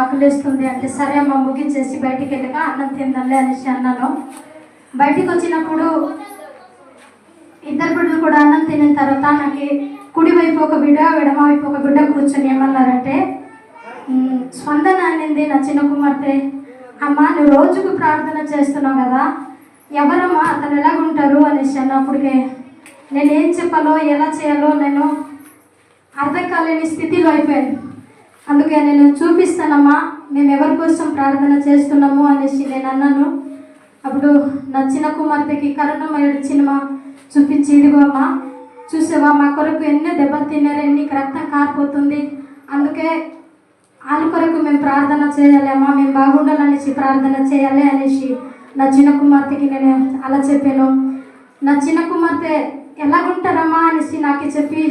ఆకలిస్తుంది అంటే సరే అమ్మ ముగించేసి బయటికి వెళ్ళగా అన్నం తిందంలే అనేసి అన్నాను. బయటికి వచ్చినప్పుడు ఇద్దరు బిడ్డలు కూడా అన్నం తినిన తర్వాత నాకు కుడి వైపు ఒక బిడ్డ ఎడమ వైపు ఒక బిడ్డ కూర్చొని ఏమన్నారంటే స్పందన అనింది నా చిన్న కుమార్తె. అమ్మ నువ్వు రోజుకు ప్రార్థన చేస్తున్నావు కదా. ఎవరమ్మా అతను ఎలాగుంటారు? అనేసి అన్నప్పటికే నేను ఏం చెప్పాలో ఎలా చేయాలో నేను అర్థం కాలేని స్థితిలో అయిపోయాను. అందుకే నేను చూపిస్తానమ్మా మేము ఎవరి కోసం ప్రార్థన చేస్తున్నాము అనేసి నేను అన్నాను. అప్పుడు నా చిన్న కుమార్తెకి కరుణమయుడు సినిమా చూపించి ఇదిగో చూసావా మా కొరకు ఎన్నో దెబ్బలు తిన్నారు ఎన్ని రక్తం కారిపోతుంది. అందుకే వాళ్ళ కొరకు మేము ప్రార్థన చేయాలి అమ్మా మేము బాగుండాలనేసి ప్రార్థన చేయాలి అనేసి నా చిన్న కుమార్తెకి నేను అలా చెప్పాను. నా చిన్న కుమార్తె ఎలాగుంటారమ్మా? అనేసి నాకు చెప్పి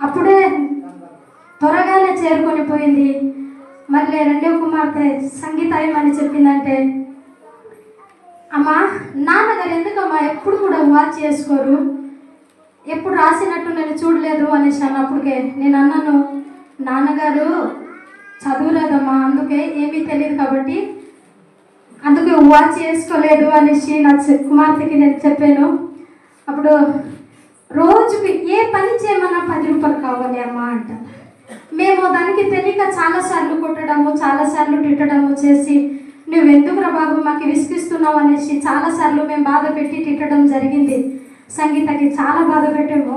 అప్పుడే చేరుకొని పోయింది మళ్ళీ రెండవ కుమార్తె సంగీత ఏమని చెప్పిందంటే అమ్మా నాన్నగారు ఎందుకమ్మా ఎప్పుడు కూడా వాచ్ చేసుకోరు? ఎప్పుడు రాసినట్టు నేను చూడలేదు అనేసి అన్నప్పటికే నేను అన్నాను నాన్నగారు చదువులేదమ్మా అందుకే ఏమీ తెలియదు కాబట్టి అందుకే వాచ్ చేసుకోలేదు అనేసి నా కుమార్తెకి నేను చెప్పాను. అప్పుడు రోజుకి ఏ పని చేయమన్నా పది రూపాయలు కావాలి అమ్మా అంట మేము దానికి తెలియక చాలాసార్లు కొట్టడము చాలాసార్లు తిట్టడము చేసి నువ్వు ఎందుకురా బాబు మాకు విసిగిస్తున్నావు అనేసి చాలాసార్లు మేము బాధ పెట్టి తిట్టడం జరిగింది. సంగీతకి చాలా బాధ పెట్టాము.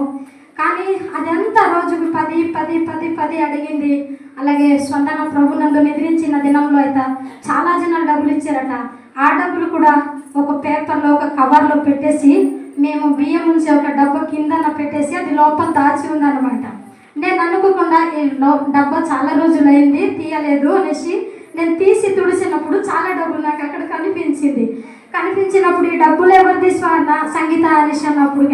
కానీ అదంతా రోజుకి పది పది పది పది అడిగింది. అలాగే స్వందన ప్రభునందు నిద్రించిన దినంలో అయితే చాలా జనాలు డబ్బులు ఇచ్చారట. ఆ డబ్బులు కూడా ఒక పేపర్లో ఒక కవర్లో పెట్టేసి మేము బియ్యం నుంచి ఒక డబ్బా కిందన పెట్టేసి అది లోపల దాచి ఉందన్నమాట. నేను అనుకోకుండా ఈ డబ్బా చాలా రోజులైంది తీయలేదు అనేసి నేను తీసి తుడిచినప్పుడు చాలా డబ్బులు నాకు అక్కడ కనిపించింది. కనిపించినప్పుడు ఈ డబ్బులు ఎవరు స్వర్ణ సంగీత అనేసి అన్నప్పుడు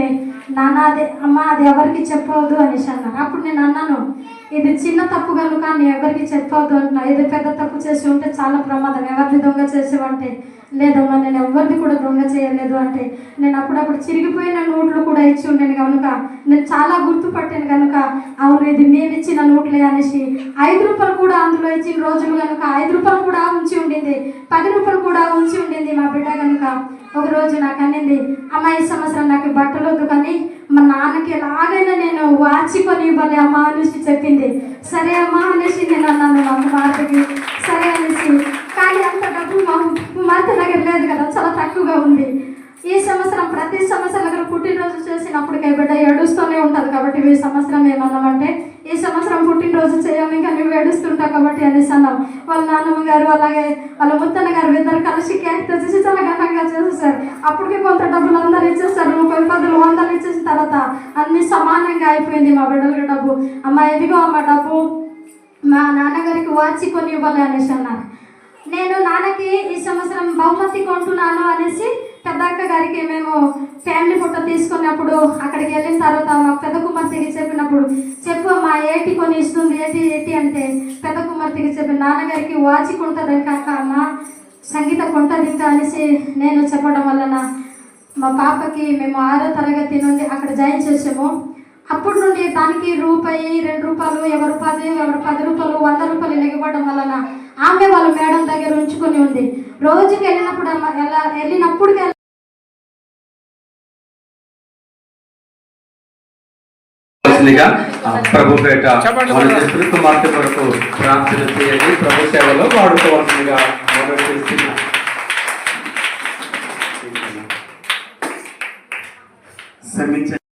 నాన్న అది అమ్మ అది ఎవరికి చెప్పవద్దు అనేసి అన్నారు అప్పుడు నేను అన్నాను ఇది చిన్న తప్పు కనుక నేను ఎవరికి చెప్పవద్దు అంటున్నా. ఇది పెద్ద తప్పు చేసి ఉంటే చాలా ప్రమాదం. ఎవరిని దొంగ చేసేవంటే? లేదమ్మా నేను ఎవరిది కూడా దొంగ చేయలేదు అంటే. నేను అప్పుడప్పుడు చిరిగిపోయిన నోట్లు కూడా ఇచ్చి ఉండేను కనుక. నేను చాలా గుర్తుపట్టాను కనుక. అవును ఇది నేను ఇచ్చిన నోట్లే అనేసి. ఐదు రూపాయలు కూడా అందులో ఇచ్చిన రోజులు కనుక. ఐదు రూపాయలు కూడా ఉంచి ఉండింది. పది రూపాయలు కూడా ఉంచి ఉండింది మా బిడ్డ కనుక. ఒకరోజు నాకు అనింది అమ్మాయి సంవత్సరం నాకు బట్టలు వద్దు కానీ మా నాన్నకి ఎలాగైనా నేను వాచి కొని ఇవ్వాలి అమ్మ అనేసి చెప్పింది. సరే అమ్మా అనేసి నేను అన్నాను అమ్మ మాటకి సరే అనేసి కానీ అంత డబ్బు మా కుమార్తె దగ్గర లేదు కదా చాలా తక్కువగా ఉంది ఈ సంవత్సరం ప్రతి సంవత్సరం దగ్గర పుట్టినరోజు చేసినప్పటికే బిడ్డ ఏడుస్తూనే ఉంటుంది కాబట్టి ఈ సంవత్సరం ఏమన్నామంటే ఈ సంవత్సరం పుట్టినరోజు చేయము ఇంకా నువ్వు ఏడుస్తుంటావు కాబట్టి అనేసి అన్నాం. వాళ్ళ నాన్నమ్మ గారు అలాగే వాళ్ళ ముత్తన్న గారు ఇద్దరు కలిసి కేక్ తెచ్చేసి చాలా ఘనంగా చేసేసారు. అప్పటికి కొంత డబ్బులు అందరూ ఇచ్చేస్తారు ముప్పై పదులు వందలు ఇచ్చేసిన తర్వాత అన్ని సమానంగా అయిపోయింది మా బిడ్డలకి డబ్బు. అమ్మ ఎదిగో అమ్మ డబ్బు మా నాన్నగారికి వాచి కొని ఇవ్వాలి అనేసి అన్నారు. నేను నాన్నకి ఈ సంవత్సరం బహుమతి కొంటున్నాను అనేసి పెద్దక్క గారికి మేము ఫ్యామిలీ ఫోటో తీసుకున్నప్పుడు అక్కడికి వెళ్ళిన తర్వాత మా పెద్ద కుమార్తెకి చెప్పినప్పుడు చెప్పు మా ఏటి కొని ఇస్తుంది ఏటి ఏటి అంటే? పెద్ద కుమార్తెకి చెప్పి నాన్నగారికి వాచి కొంటుంది కాక అమ్మ సంగీత కొంటది ఇంకా అనేసి నేను చెప్పడం వలన మా పాపకి మేము ఆరో తరగతి నుండి అక్కడ జాయిన్ చేసాము. అప్పటి నుండి దానికి రూపాయి రెండు రూపాయలు ఎవరు పది ఎవరు పది రూపాయలు వంద రూపాయలు లెగిపోవడం వలన ఆమె వాళ్ళ మేడం దగ్గర ఉంచుకొని ఉంది. రోజుకి వెళ్ళినప్పుడు అమ్మ ఎలా వెళ్ళినప్పుడు చేసిందిగా ఆ, ప్రభు పేట మన శత్రు కుమార్తె కొరకు ప్రార్థన చేయండి. ప్రభు సేవలో వాడుకోవాల్సిందిగా చేస్తున్నా. శ్రమించండి.